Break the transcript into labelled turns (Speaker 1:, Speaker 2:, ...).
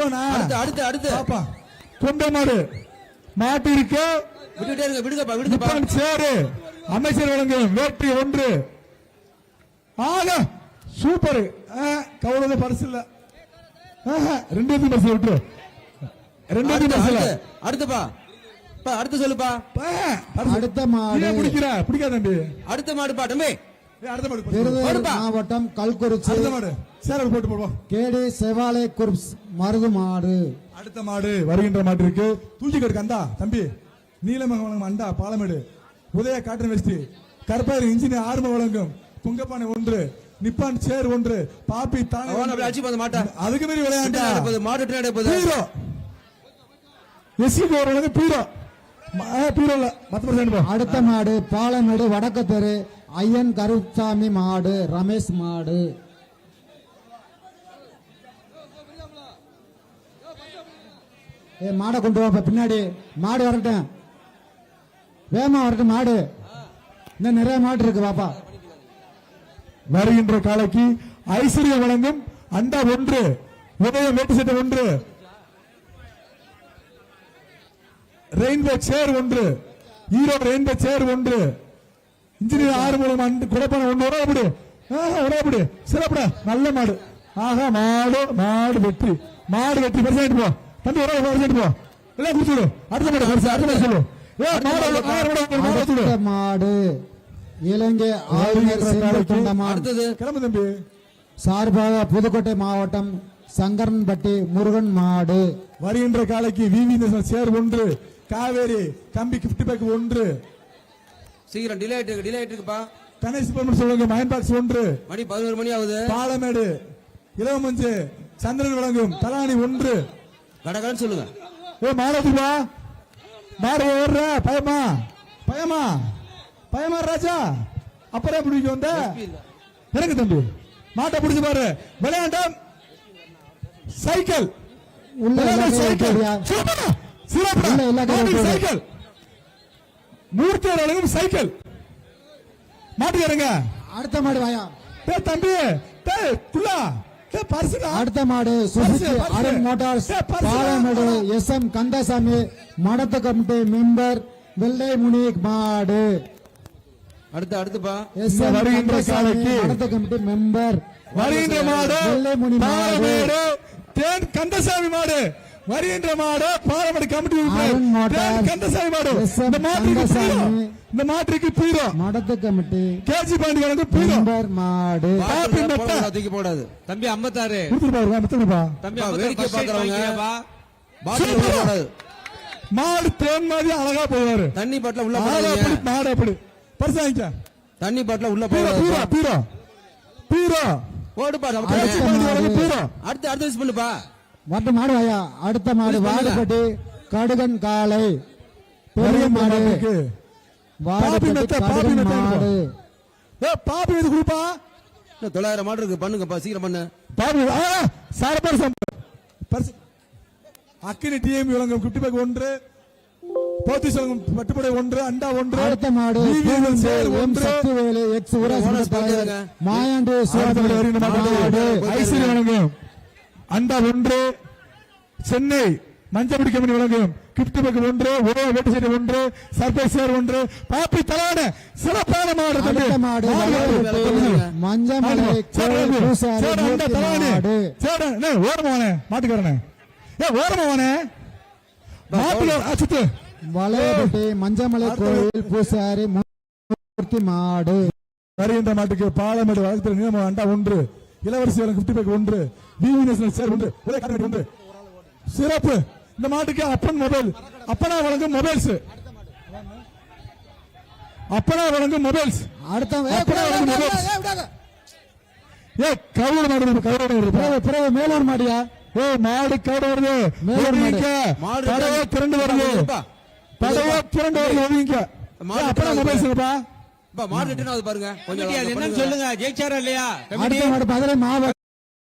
Speaker 1: போனா
Speaker 2: அடுத்து அடுத்து அடுத்து.
Speaker 1: பாப்பா. கொண்ட மாடு மாட்டு இருக்கு
Speaker 2: விட்டுட்டே இருங்க விடுங்கப்பா. விடுங்கப்பா
Speaker 1: சேரு. அமைச்சர் வழங்கும் வேட்டி ஒன்று. ஆக சூப்பர் கவலை பரிசு இல்ல. ஆஹா, ரெண்டாவது பரிசு விட்டு.
Speaker 2: அடுத்து,
Speaker 1: பரிசு இல்ல
Speaker 2: அடுத்து, அடுத்துப்பா. பா, அடுத்து சொல்லுப்பா.
Speaker 3: அடுத்த மாடு.
Speaker 1: பிடிக்கிற? பிடிக்காத தம்பி?
Speaker 2: அடுத்த மாடுப்பா தம்பி.
Speaker 3: மாவட்டம் கல்குறிச்சி.
Speaker 1: அடுத்த மாடு. சேர போட்டு போடுவோம்
Speaker 3: கேடி செவாலை குருப்ஸ் மருது மாடு.
Speaker 1: அடுத்த மாடு வருகின்ற மாடு இருக்கு. தூக்கிக்கடு கந்தா தம்பி. நீலமக வழங்கும் அண்டா பாலமேடு. உதய காட்டன் வெஸ்டி கருப்பாயிரம் இன்ஜினியர் ஆர்ம வழங்கும். துங்கப்பானை ஒன்று நிப்பான் சேர் ஒன்று பாப்பி
Speaker 2: அடிச்சு பார்த்த மாட்டா.
Speaker 1: அதுக்கு மீறி விளையாண்டா.
Speaker 2: நடப்பது மாடு விட்டு நடப்பது
Speaker 1: பீரோ. எஸ்சி ஒரு வழங்கு பீரோ பீரோ இல்ல. மத்த பர்சன்ட் போ.
Speaker 3: அடுத்த மாடு பாலமேடு வடக்கு தெரு ஐயன் கருப்சாமி மாடு ரமேஷ் மாடு ஏ மாடை கொண்டு வாப்ப பின்னாடி மாடு வரட்டும் வேமா வரட்டும் மாடு இன்னும் நிறைய மாடு இருக்கு பாப்பா
Speaker 1: வருகின்ற காலைக்கு ஐஸ்வர்யம் வழங்கும் அண்டா ஒன்று உதயம் வேட்டு சட்டை ஒன்று ரெயின்போ சேர் ஒன்று ஈரோடு ரெயின்போ சேர் ஒன்று இன்ஜினியர் ஆறு மூலம் அண்டு குடப்பான ஒன்று உடம்படி ஆஹா உடம்படி சிறப்புடா. நல்ல மாடு. ஆஹா மாடு மாடு வெற்றி. மாடு வெற்றி. பெருசாயிட்டு போ. தம்பி ஒரு பெருசாயிட்டு போ. எல்லாம் குடிச்சுடு அடுத்த மாடு பெருசா அடுத்த மாடு சொல்லு. ஏ மாடு ஆறு மாடு
Speaker 3: இலங்கை
Speaker 2: அடுத்தது
Speaker 1: கிளம்பு தம்பி.
Speaker 3: சார்பாக புதுக்கோட்டை மாவட்டம் சங்கரன்பட்டி முருகன் மாடு.
Speaker 1: வருகின்ற காலைக்கு விவி சேர் ஒன்று காவேரி கம்பி கிஃப்ட் பேக் ஒன்று
Speaker 2: சீக்கிரம் டிலே ஆயிட்டு டிலே ஆயிட்டு இருக்குப்பா.
Speaker 1: கணேஷ் பெருமன் சொல்லுங்க மயன் பாக்ஸ் ஒன்று.
Speaker 2: மணி பதினோரு மணி ஆகுது.
Speaker 1: பாலமேடு. இளவமஞ்சு சந்திரன் வழங்கும் தலானி ஒன்று.
Speaker 2: கடகடன்னு சொல்லுங்க.
Speaker 1: ஏ மாடத்துப்பா மாடு ஓடுற பயமா? பயமா? பயமா ராஜா? அப்புறம் பிடிக்க வந்த? இறங்கு தம்பி. மாட்டை பிடிச்சு பாரு. விளையாண்டம் சைக்கிள். சைக்கிள்.
Speaker 3: வைக்கிறியா?
Speaker 1: சிறப்புடா, சிறப்புடா.
Speaker 3: உள்ள எல்லா கையும்
Speaker 1: மாட்டுக்கு
Speaker 3: வைக்கிறியா?
Speaker 1: சைக்கிள் மூர்த்தியோட வழங்கும் சைக்கிள். மாட்டுக்காரங்க.
Speaker 3: அடுத்த மாடு வாயா.
Speaker 1: டே தம்பி டே குள்ளா டே பரிசுடா.
Speaker 3: அடுத்த மாடு Suzuki. Arun motors. Palamedu S M Kandasamy மடத்து கமிட்டி மெம்பர் வெள்ளை முனி மாடு.
Speaker 2: அடுத்து அடுத்துப்பா.
Speaker 3: எஸ் எம்
Speaker 1: வருகின்ற காலைக்கு
Speaker 3: மடத்து கமிட்டி மெம்பர்.
Speaker 1: வருகின்ற மாடு
Speaker 3: வெள்ளை முனி மாடு.
Speaker 1: தேன் கந்தசாமி மாடு. வருகின்ற மாடு பாலமேடு கமிட்டி உறுப்பினர் கந்தசாமி மாடு. இந்த மாட்டுக்கு. பீரோ இந்த மாட்டுக்கு பீரோ
Speaker 3: மடத்து கமிட்டி.
Speaker 1: கேஜி பாண்டி பீரோ
Speaker 3: மெம்பர் மாடு.
Speaker 2: தூக்கி போடாது.
Speaker 4: தம்பி ஐம்பத்தாறு. தம்பி
Speaker 2: பா,
Speaker 4: 56
Speaker 2: வேடிக்கை. உள்ள போடாது.
Speaker 1: மாடு தேன் மாதிரி அழகா போவாரு.
Speaker 2: தண்ணி பாட்டில உள்ள
Speaker 1: மாடு அப்படி
Speaker 2: போடாதீங்க
Speaker 1: மாடு அப்படி. பரிசு வாங்கிக்க
Speaker 2: தண்ணி பாட்டில உள்ள
Speaker 1: பீரோ பீரோ பீரோ. பீரோ.
Speaker 2: போடுப்பா
Speaker 3: அடுத்த
Speaker 2: அடுத்து அடுத்து யூஸ் பண்ணுப்பா.
Speaker 3: மற்ற மாடு வாயா அடுத்த மாடு. வாடுபட்டி கடுகன் காலை பெரிய மாடு
Speaker 1: மெத்த, மெத்த
Speaker 3: மாடு
Speaker 1: ஏ பாப்பி எது கொடுப்பா
Speaker 2: தொள்ளாயிரம் மாடு இருக்கு பண்ணுங்கப்பா சீக்கிரம் பண்ணு
Speaker 1: பாபு ஆ, சார பரிசு பரிசு அக்கினி டிஎம் விளங்கும் குட்டி பேக் ஒன்று போத்தி சொல்லும் பட்டுப்படை ஒன்று அண்டா ஒன்று
Speaker 3: அடுத்த மாடு
Speaker 1: ஒன்று
Speaker 3: சக்திவேலு எக்ஸ். மாயாண்டி
Speaker 1: அடுத்த மாடு வருகின்ற மாடு
Speaker 3: மாடு
Speaker 1: ஐஸ்வர்யா வழங்கும் அண்டா ஒன்று சென்னை மஞ்சப்படி கம்பெனி வழங்கும் கிஃப்ட் பேக் ஒன்று உதய வேட்டு சட்டை ஒன்று சர்ப்ரைஸ் சேர் ஒன்று பாப்பி தலான சிறப்பான மாடு
Speaker 3: மாடு
Speaker 1: மாடு ஓரமாவனே மாட்டுக்காரனே. ஏ ஓரமாவனே மாட்டுல ஆ, சுத்து.
Speaker 3: வளையப்பட்டி மஞ்சமலை கோயில் பூசாரி மூர்த்தி மாடு.
Speaker 1: வருகின்ற மாட்டுக்கு பாலமேடு வழக்கத்தில் நியமனம் அண்டா ஒன்று. இளவரசி கிஃப்ட் பேக் ஒன்று பிவி நேஷனல் சேர் ஒன்று ஒரே காரணம் ஒன்று. சிறப்பு. இந்த மாட்டுக்கு அப்பன் மொபைல் அப்பனா வழங்கும் மொபைல்ஸ் அப்பனா வழங்கும் மொபைல்ஸ்
Speaker 3: அடுத்த ஏ,
Speaker 1: கவுடு மாடு கவுடு
Speaker 3: பிறகு மேலூர் மாடியா?
Speaker 1: ஏ மாடு கவுடு வருது.
Speaker 3: மேலூர் மாடு.
Speaker 1: படவே. திரண்டு வருது. படவே திரண்டு வருது. அப்பனா. மொபைல்ஸ் இருப்பா
Speaker 2: இப்பா ஆகுது பாருங்க. கொஞ்சம்
Speaker 4: என்னன்னு. சொல்லுங்க. ஜெயிச்சாரா இல்லையா?
Speaker 3: அடுத்த மதுரை